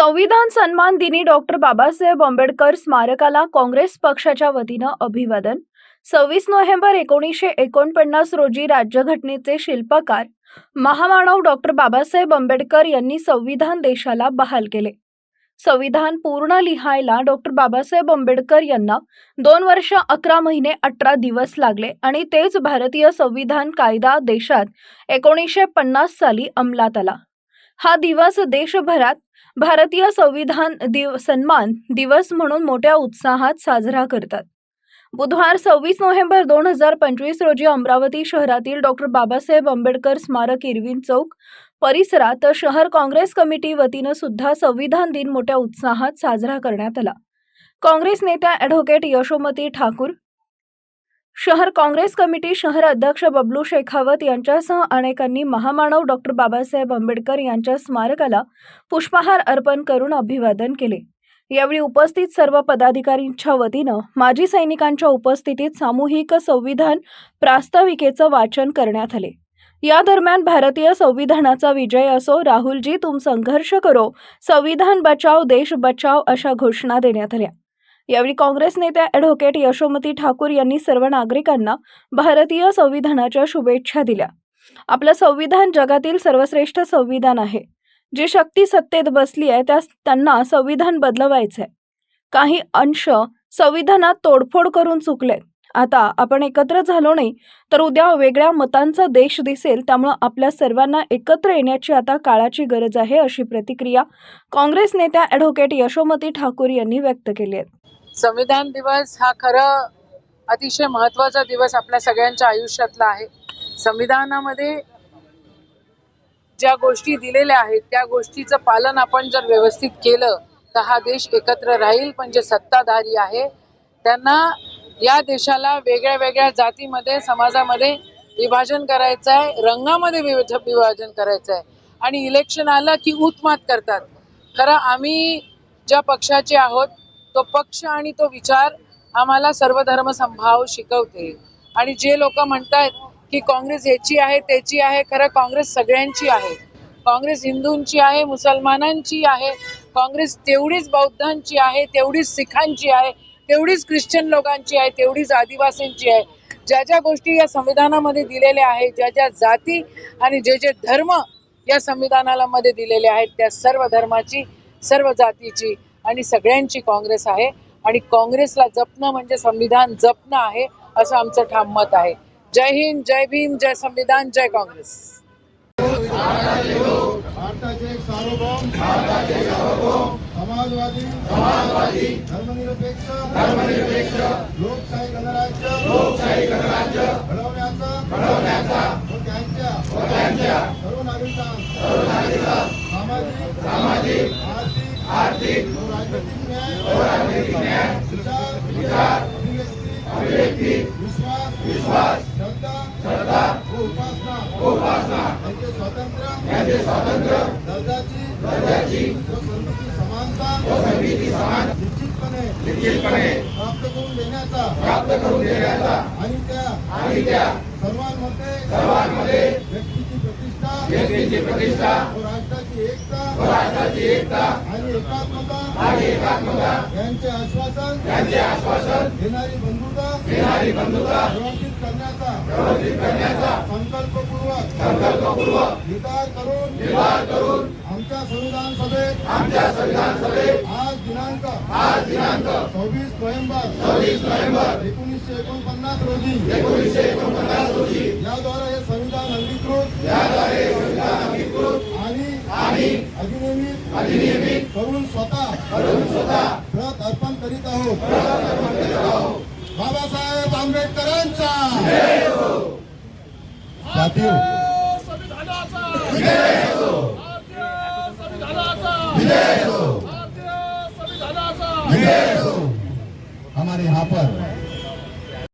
संविधान सन्मान दिनी डॉक्टर बाबासाहेब आंबेडकर स्मारकाला काँग्रेस पक्षाच्या वतीनं अभिवादन. सव्वीस नोव्हेंबर एकोणीसशे एकोणपन्नास रोजी राज्यघटनेचे शिल्पकार महामानव डॉक्टर बाबासाहेब आंबेडकर यांनी संविधान देशाला बहाल केले. संविधान पूर्ण लिहायला डॉक्टर बाबासाहेब आंबेडकर यांना दोन वर्ष अकरा महिने अठरा दिवस लागले आणि तेच भारतीय संविधान कायदा देशात एकोणीसशे पन्नास साली अंमलात आला. हा दिवस देशभरात भारतीय संविधान दिव सन्मान दिवस म्हणून मोठ्या उत्साहात साजरा करतात. बुधवार सव्वीस नोव्हेंबर दोन हजार पंचवीस रोजी अमरावती शहरातील डॉक्टर बाबासाहेब आंबेडकर स्मारक इरविन चौक परिसरात शहर काँग्रेस कमिटी वतीनं सुद्धा संविधान दिन मोठ्या उत्साहात साजरा करण्यात आला. काँग्रेस नेत्या ॲडव्होकेट यशोमती ठाकूर शहर काँग्रेस कमिटी शहर अध्यक्ष बबलू शेखावत यांच्यासह अनेकांनी महामानव डॉक्टर बाबासाहेब आंबेडकर यांच्या स्मारकाला पुष्पहार अर्पण करून अभिवादन केले. यावेळी उपस्थित सर्व पदाधिकारींच्या वतीनं माजी सैनिकांच्या उपस्थितीत सामूहिक संविधान प्रास्ताविकेचं वाचन करण्यात आले. या दरम्यान भारतीय संविधानाचा विजय असो राहुलजी तुम संघर्ष करो संविधान बचाव देश बचाव अशा घोषणा देण्यात आल्या. यावेळी काँग्रेस नेत्या ॲडव्होकेट यशोमती ठाकूर यांनी सर्व नागरिकांना भारतीय संविधानाच्या शुभेच्छा दिल्या. आपलं संविधान जगातील सर्वश्रेष्ठ संविधान आहे. जी शक्ती सत्तेत बसली आहे त्या त्यांना संविधान बदलवायचं आहे काही अंश संविधानात तोडफोड करून चुकले आता आपण एकत्र झालो नाही तर उद्या वेगळ्या मतांचा देश दिसेल त्यामुळं आपल्या सर्वांना एकत्र येण्याची आता काळाची गरज आहे अशी प्रतिक्रिया काँग्रेस नेत्या ॲडव्होकेट यशोमती ठाकूर यांनी व्यक्त केली आहे. संविधान दिवस हा खरं अतिशय महत्त्वाचा दिवस आपल्या सगळ्यांच्या आयुष्यातला आहे. संविधानामध्ये ज्या गोष्टी दिलेल्या आहेत त्या गोष्टीचं पालन आपण जर व्यवस्थित केलं तर हा देश एकत्र राहील पण जे सत्ताधारी आहे त्यांना या देशाला वेगळ्या वेगळ्या जातीमध्ये समाजामध्ये विभाजन करायचं आहे रंगामध्ये विभ- विभाजन करायचं आहे आणि इलेक्शन आलं की उत्मात करतात. खरं आम्ही ज्या पक्षाचे आहोत तो पक्ष आणि तो विचार आम्हाला सर्व धर्म संभाव शिकवते. आणि जे लोक म्हणतात की काँग्रेस ह्याची आहे त्याची आहे खरं काँग्रेस सगळ्यांची आहे. काँग्रेस हिंदूंची आहे मुसलमानांची आहे काँग्रेस तेवढीच बौद्धांची आहे तेवढीच सिखांची आहे तेवढीच ख्रिश्चन लोकांची आहे तेवढीच आदिवासींची आहे. ज्या ज्या गोष्टी या संविधानामध्ये दिलेल्या आहेत ज्या ज्या जाती आणि जे जे धर्म या संविधानाला मध्ये दिलेले आहेत त्या सर्व धर्माची सर्व जातीची आणि सगळ्यांची काँग्रेस आहे. आणि काँग्रेसला जपणं म्हणजे संविधान जपणं आहे असं आमचं ठाम मत आहे. जय हिंद जय भीम जय संविधान जय काँग्रेस. समाजवादी समाजवादी धर्मनिरपेक्ष धर्मनिरपेक्ष लोकशाही गणराज्य लोकशाही गणराज्य घडवण्याचा घडवण्याचा व त्यांच्या व त्यांच्या सर्व नागरिकांना सर्व नागरिकांना सामाजिक सामाजिक आर्थिक आर्थिक व राजनैतिक न्याय व राजनैतिक न्याय विचार विचार अभिव्यक्ती अभिव्यक्ती विश्वास विश्वास श्रद्धा श्रद्धा व उपासना. व उपासना. यांचे स्वातंत्र्य यांचे स्वातंत्र्य. दर्जाची दर्जाची. व समानता निश्चितपणे. निश्चितपणे प्राप्त करून देण्याचा. प्राप्त करून देण्याचा. आणि त्या. आणि त्या. सर्वांमध्ये. सर्वांमध्ये. व्यक्तीची प्रतिष्ठा. व्यक्तीची प्रतिष्ठा. व राष्ट्राची एकता. व राष्ट्राची एकता. आणि एकात्मता. आणि एकात्मता. यांचे आश्वासन. यांचे आश्वासन. देणारी बंधुता. देणारी बंधुता. प्रवर्तित करण्याचा. प्रवर्तित करण्याचा. संकल्पपूर्वक. संकल्पपूर्वक. निर्धार करून. निर्धार करून. आमच्या संविधान सभेत आमच्या संविधान सभेत आज दिनांक आज दिनांक सव्वीस नोव्हेंबर सव्वीस नोव्हेंबर एकोणीसशे एकोणपन्नास रोजी एकोणीसशे एकोणपन्नास रोजी याद्वारे हे संविधान अंगीकृत याद्वारे संविधान अंगीकृत आणि आणि अधिनियमित अधिनियमित करून स्वतः करून स्वतः प्रत अर्पण करीत आहोत. बाबासाहेब आंबेडकरांचा! साथियो